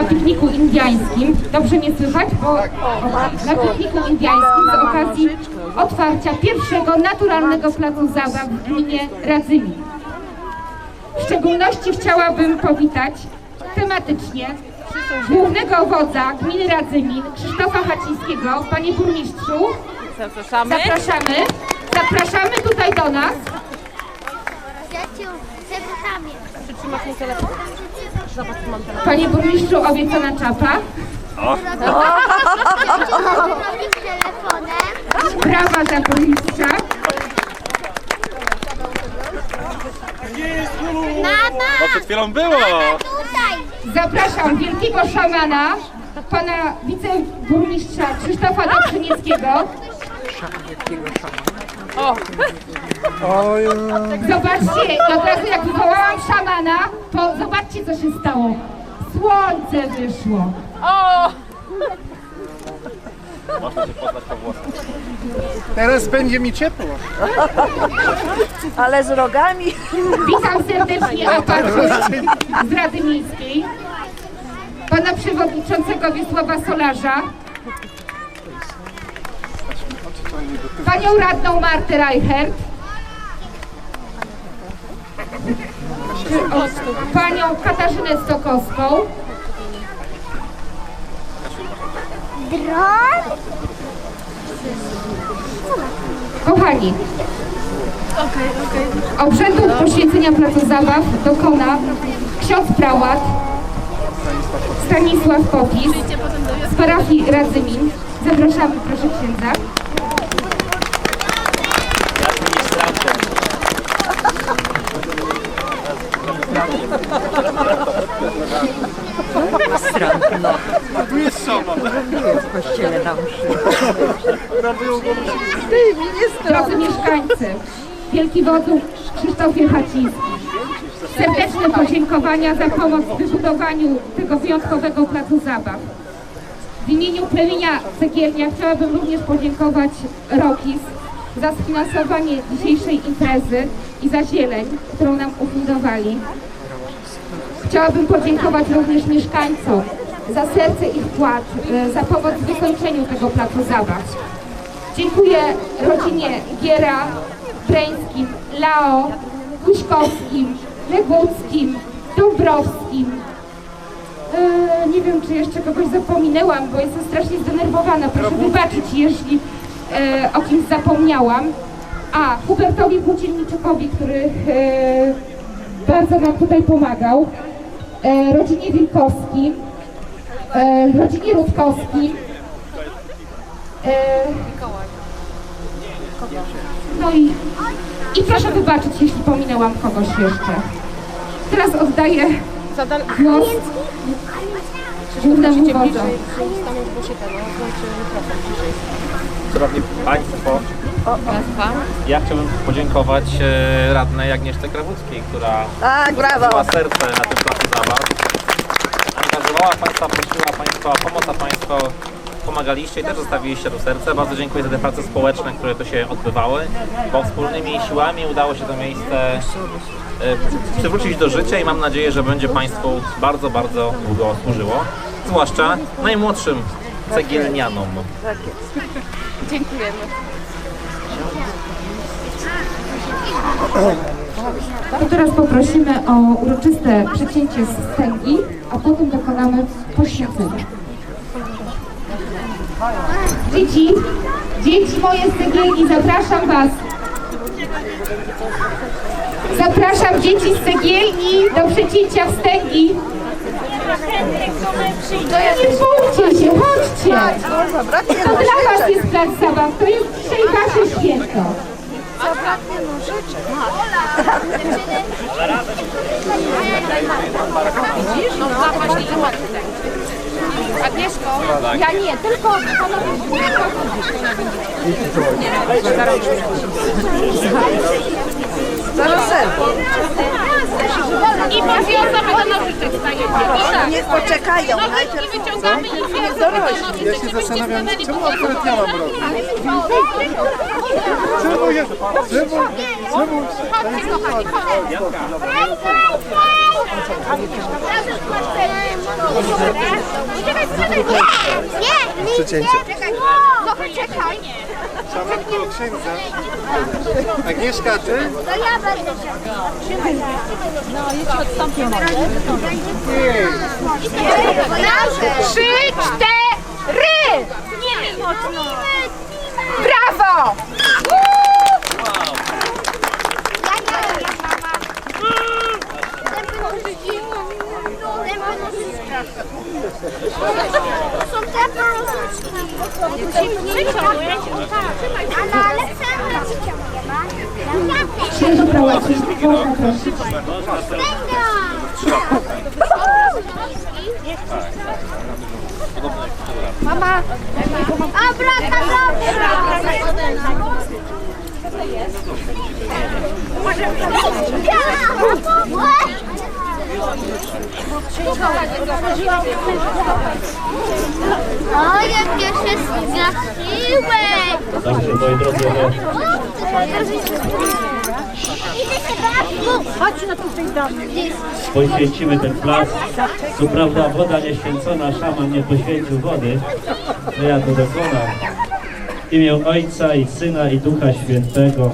na pikniku indiańskim. Dobrze mnie słychać? Bo na pikniku indiańskim z okazji otwarcia pierwszego naturalnego placu zabaw w gminie Radzymin. W szczególności chciałabym powitać tematycznie głównego wodza gminy Radzymin, Krzysztofa Hacińskiego. Panie burmistrzu, Zapraszamy. zapraszamy. Zapraszamy tutaj do nas. Zapraszamy. Mi telefon. Zobacz, tu mam telefon. Panie burmistrzu, obiecana czapa. Brawa dla burmistrza. Mama, No przed chwilą było! Zapraszam wielkiego szamana, pana wiceburmistrza Krzysztofa Dobrzynieckiego. O, Zobaczcie, od razu jak wywołałam szamana, to zobaczcie co się stało. Słońce wyszło. o! Można się poznać po włosach. Teraz będzie mi ciepło. Ale z rogami. Witam serdecznie apartów z Rady Miejskiej. Pana przewodniczącego Wiesława Solarza. Panią radną Martę Reichert. Panią Katarzynę Stokowską. Dron? Kochani, obrzędu poświęcenia placu zabaw dokona ksiądz prałat Stanisław Popis z parafii Radzymin. Zapraszamy proszę księdza. Tu jest sama. W kościele na mszy. Drodzy mieszkańcy, Wielki Wodzu Krzysztofie Haciński. Serdeczne podziękowania za pomoc w wybudowaniu tego wyjątkowego placu zabaw. W imieniu plemienia Cegielnia chciałabym również podziękować ROKIS za sfinansowanie dzisiejszej imprezy i za zieleń, którą nam ufundowali. Chciałabym podziękować również mieszkańcom za serce i wkład, e, za pomoc w wykończeniu tego placu zabaw. Dziękuję rodzinie Giera, Breńskim, Lao, Kuśkowskim, Leguckim, Dąbrowskim. E, nie wiem, czy jeszcze kogoś zapominęłam, bo jestem strasznie zdenerwowana. Proszę wybaczyć, jeśli e, o kimś zapomniałam. A, Hubertowi Włódzienniczukowi, który e, bardzo nam tutaj pomagał. E, rodzinie Wilkowskim, e, rodzinie Rutkowskim. E, no i, i proszę wybaczyć, jeśli pominęłam kogoś jeszcze. Teraz oddaję Zadan... głos głównemu no, bliżej. Szanowni Państwo, Nazwa. ja chciałbym podziękować e, radnej Agnieszce Krawuckiej, która Tak, brawo. miała serce na tym placu zabaw. Angażowała Państwa, prosiła Państwa o pomoc, a Państwo pomagaliście i też zostawiliście to serce. Bardzo dziękuję za te prace społeczne, które tu się odbywały, bo wspólnymi siłami udało się to miejsce e, przywrócić do życia i mam nadzieję, że będzie Państwu bardzo, bardzo długo służyło. Zwłaszcza najmłodszym cegielnianom. Dziękujemy. Teraz poprosimy o uroczyste przecięcie wstęgi, a potem dokonamy poświęcenia. Dzieci, dzieci moje z Cegielni, zapraszam Was. Zapraszam dzieci z Cegielni do przecięcia wstęgi. Nie bójcie się, chodźcie. No, zabraknie To dla Was jest plac zabaw, to jest dzisiaj Wasze święto. Zabraknie nożyczek. Widzisz? No, zapaść i zobaczyć. Agnieszko, ja nie, tylko panowie Zaraz serwo. i powiązamy do nożyczek stajecie. I tak. Niech poczekają. Nożyczki Najpierw wyciągamy i związamy do nożyczek, Ja się zastanawiam, czemu akurat ja mam robić? Ja? Czemu? Czemu? Chodźcie, kochani, chodźcie. Nie, nie, Przecięcie. No poczekaj. Szaman koło księdza. Agnieszka, ty? To ja będę Trzy, cztery! Brawo! Ja nie wiem, mama. Zęby nożyczki. Zęby nożyczki. Są zęby nożyczki. Ale ale chcę wyciągnie, ma? Księży prałaci, można prosić. Mama. O, jak ja się zgasiłem! Dobrze, moi drodzy, no, Chodź na tutaj mnie. poświęcimy ten plac. Co prawda woda nieświęcona, szaman nie poświęcił wody, to ja to dokonam. W imię Ojca i Syna i Ducha Świętego.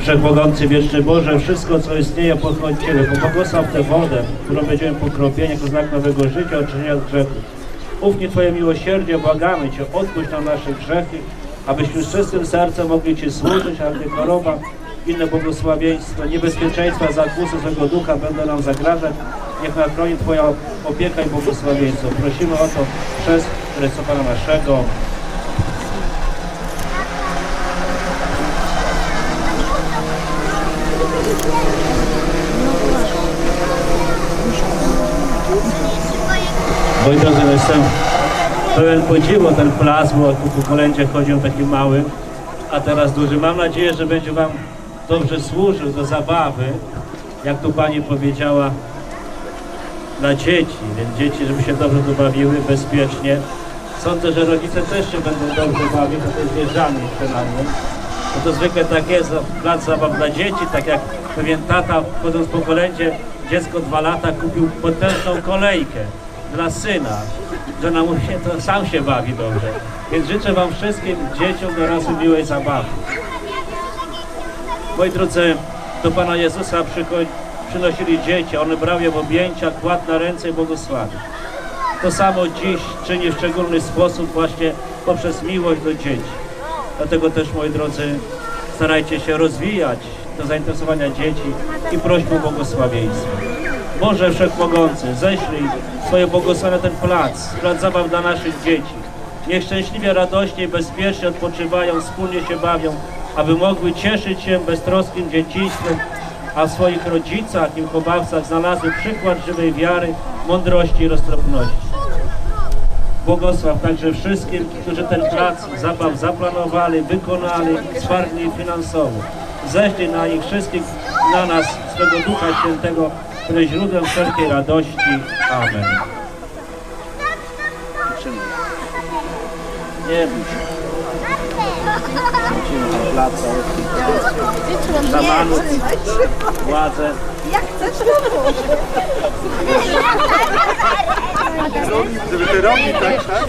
Wszechmogący Wieczny Boże, wszystko co istnieje pochodzi od Ciebie. Pobłogosław tę wodę, którą będziemy pokropieni jako znak nowego życia, oczyszczenia od grzechów. Ufnie Twoje miłosierdzie, błagamy Cię, odpuść nam nasze grzechy, abyśmy z czystym sercem mogli Ci służyć, a gdy choroba, inne błogosławieństwa, niebezpieczeństwa, zakusy złego ducha będą nam zagrażać, niech nas chroni Twoja opieka i błogosławieństwo. Prosimy o to przez Chrystusa Pana naszego. Moi drodzy, no jestem pełen podziwu ten plac, bo tu kolędzie chodził taki mały, a teraz duży. Mam nadzieję, że będzie Wam dobrze służył do zabawy, jak tu Pani powiedziała, dla dzieci, więc dzieci, żeby się dobrze dobawiły, bezpiecznie. Sądzę, że rodzice też się będą dobrze bawić, a to jest wjeżdżanie przynajmniej. No to zwykle tak jest, plac zabaw dla dzieci, tak jak pewien tata, chodząc po kolędzie, dziecko dwa lata kupił potężną kolejkę dla syna, że nam się to sam się bawi dobrze. Więc życzę Wam wszystkim dzieciom dorosłym miłej zabawy. Moi drodzy, do Pana Jezusa przynosili dzieci, one brał je w objęcia, kładł na ręce i błogosławił. To samo dziś czyni w szczególny sposób właśnie poprzez miłość do dzieci. Dlatego też, moi drodzy, starajcie się rozwijać to zainteresowania dzieci i prośbą błogosławieństwa. Boże Wszechmogący, ześlij swoje błogosławienie na ten plac, plac zabaw dla naszych dzieci. Niech szczęśliwie, radośnie i bezpiecznie odpoczywają, wspólnie się bawią, aby mogły cieszyć się beztroskim dzieciństwem, a w swoich rodzicach i wychowawcach znalazły przykład żywej wiary, mądrości i roztropności. Błogosław także wszystkim, którzy ten plac zabaw zaplanowali, wykonali, wsparli finansowo. Ześlij na nich wszystkich, na nas swego Ducha Świętego, który jest źródłem wszelkiej radości. Amen. Nie bój się. Wrócimy na szamanów, władzę. Żeby ty robił tak, tak?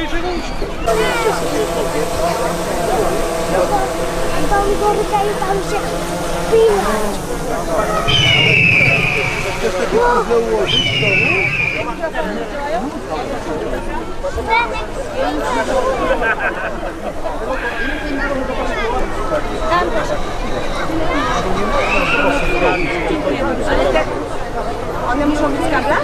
bardziej żywączki. Tam górkę i tam się wspinać. Chcesz takie puzzle ułożyć w domu? Tam też. Ale te, one muszą być z kabla?